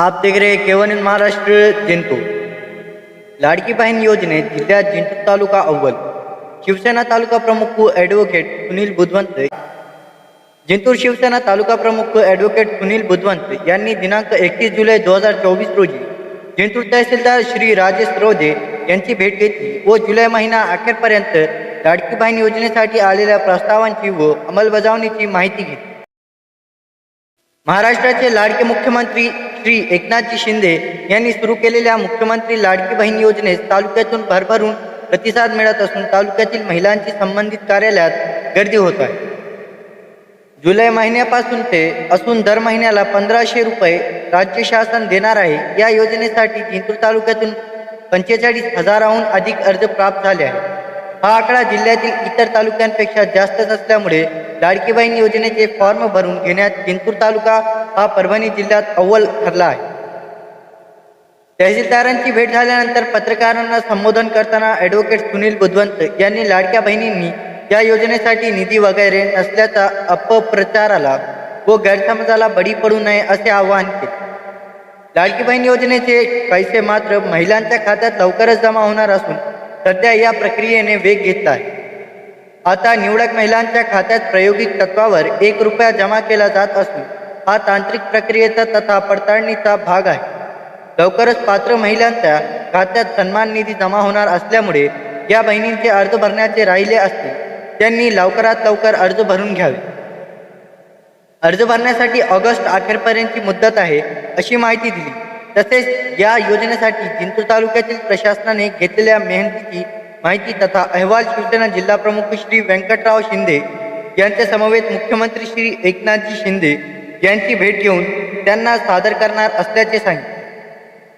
आप तिकडे केवळ केवन महाराष्ट्र जिंतूर लाडकी बहीण योजनेत जिल्ह्यात जिंतूर तालुका अव्वल। शिवसेना तालुका प्रमुख ॲडव्होकेट सुनील बुधवंत। जिंतूर शिवसेना तालुका प्रमुख ॲडव्होकेट सुनील बुधवंत यांनी दिनांक एकतीस जुलै दोन हजार चोवीस रोजी जिंतूर तहसीलदार श्री राजेश रोजे यांची भेट घेतली व जुलै महिना अखेरपर्यंत लाडकी बहीण योजनेसाठी आलेल्या प्रस्तावांची व अंमलबजावणीची माहिती घेतली. महाराष्ट्राचे लाडके मुख्यमंत्री श्री एकनाथजी शिंदे यांनी सुरू केलेल्या मुख्यमंत्री लाडकी बहीण योजनेस तालुक्यातून भरभरून प्रतिसाद मिळत असून तालुक्यातील महिलांची संबंधित कार्यालयात गर्दी होत आहे. जुलै महिन्यापासून ते असून दर महिन्याला पंधराशे रुपये राज्य शासन देणार आहे. या योजनेसाठी जिंतूर तालुक्यातून पंचेचाळीस हजाराहून अधिक अर्ज प्राप्त झाले आहेत. हा आकडा जिल्ह्यातील इतर तालुक्यांपेक्षा जास्तच असल्यामुळे लाडकी बहीण योजनेचे फॉर्म भरून घेण्यात जिंतूर तालुका हा परभणी जिल्ह्यात अव्वल ठरला आहे. तहसीलदारांची भेट झाल्यानंतर पत्रकारांना संबोधन करताना ॲडव्होकेट सुनील बुधवंत यांनी लाडक्या बहिणींनी या योजनेसाठी निधी वगैरे नसल्याचा अपप्रचाराला व गैरसमजाला बळी पडू नये असे आवाहन केले. लाडकी बहीण योजनेचे पैसे मात्र महिलांच्या खात्यात लवकरच जमा होणार असून सध्या या प्रक्रियेने वेग घेतला आहे. आता निवडक महिलांच्या खात्यात प्रायोगिक तत्वावर एक रुपया जमा केला जात असून हा तांत्रिक प्रक्रियेचा तथा पडताळणीचा भाग आहे. लवकरच पात्र महिलांच्या खात्यात सन्मान निधी जमा होणार असल्यामुळे या बहिणींचे अर्ज भरण्याचे राहिले असते. त्यांनी लवकरात लवकर अर्ज भरून घ्यावे. अर्ज भरण्यासाठी ऑगस्ट अखेरपर्यंतची मुदत आहे अशी माहिती दिली. तसेच या योजनेसाठी जिंतूर तालुक्यातील प्रशासनाने घेतलेल्या मेहनतीची माहिती तथा अहवाल शिवसेना जिल्हा प्रमुख श्री व्यंकटराव शिंदे यांच्या समवेत मुख्यमंत्री श्री एकनाथजी शिंदे यांची भेट घेऊन त्यांना सादर करणार असल्याचे सांगितले.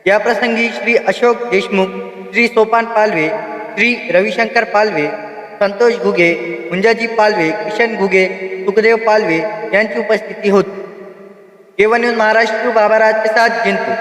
याप्रसंगी श्री अशोक देशमुख श्री सोपान पालवे श्री रविशंकर पालवे संतोष घुगे मुंजाजी पालवे किशन घुगे सुखदेव पालवे यांची उपस्थिती होती. केवळ महाराष्ट्र बाबाराज के साथ जिंतूर